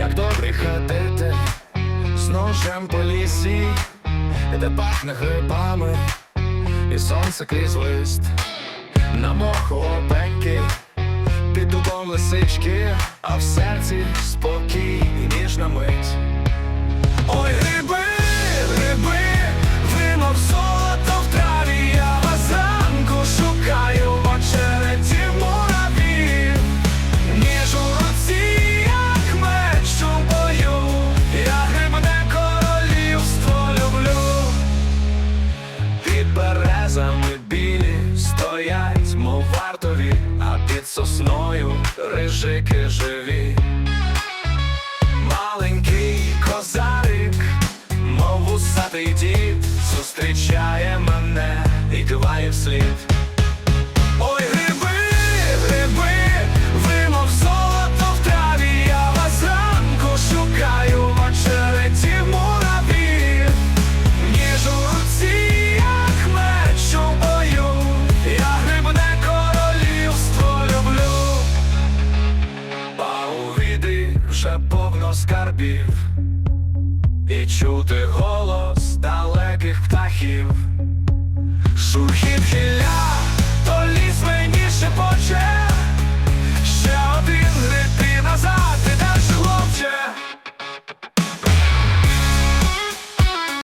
як добре ходити з ножем по лісі, де пахне грибами, і сонце крізь лист, на моху опеньки, під дубом лисички, а в серці спокій і ніжна мить. Березами білі стоять, мов вартові, а під сосною рижики живі. Маленький козарик, мов усатий дід, зустрічає мене і киває вслід. Лише повно скарбів, і чути голос далеких птахів, шурхіт гілля.